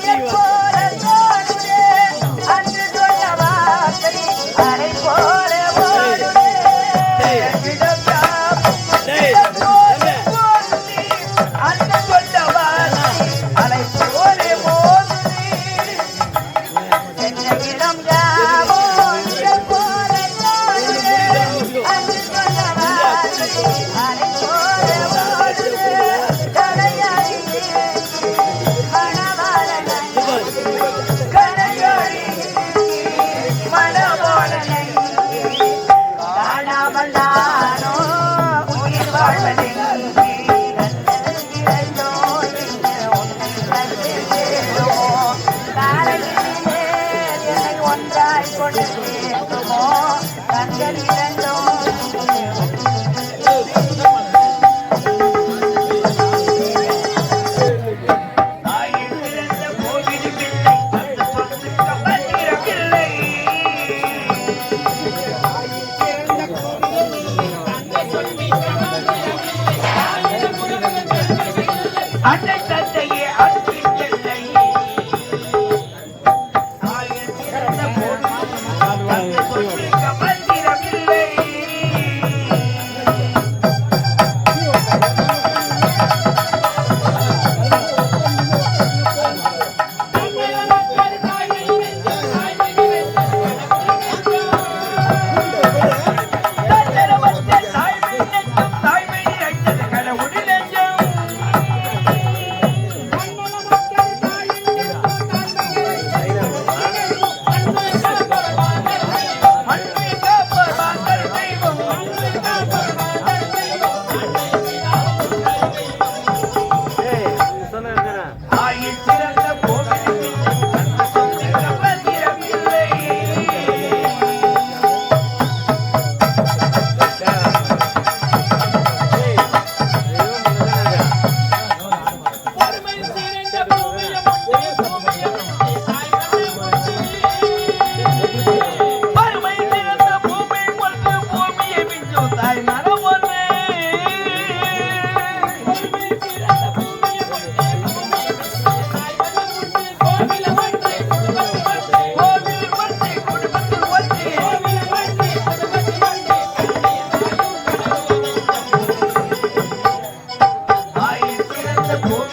for you. நானோ உயிர் வாழ்வதெங்கே இரண்டோ என்ன உன்னை கண்டு சேருமோ காலையிலே என்னை ஒன்றாய் கொண்டு அன்னை தந்தையே அன்பின் பிள்ளை கமந்திரமில்லை de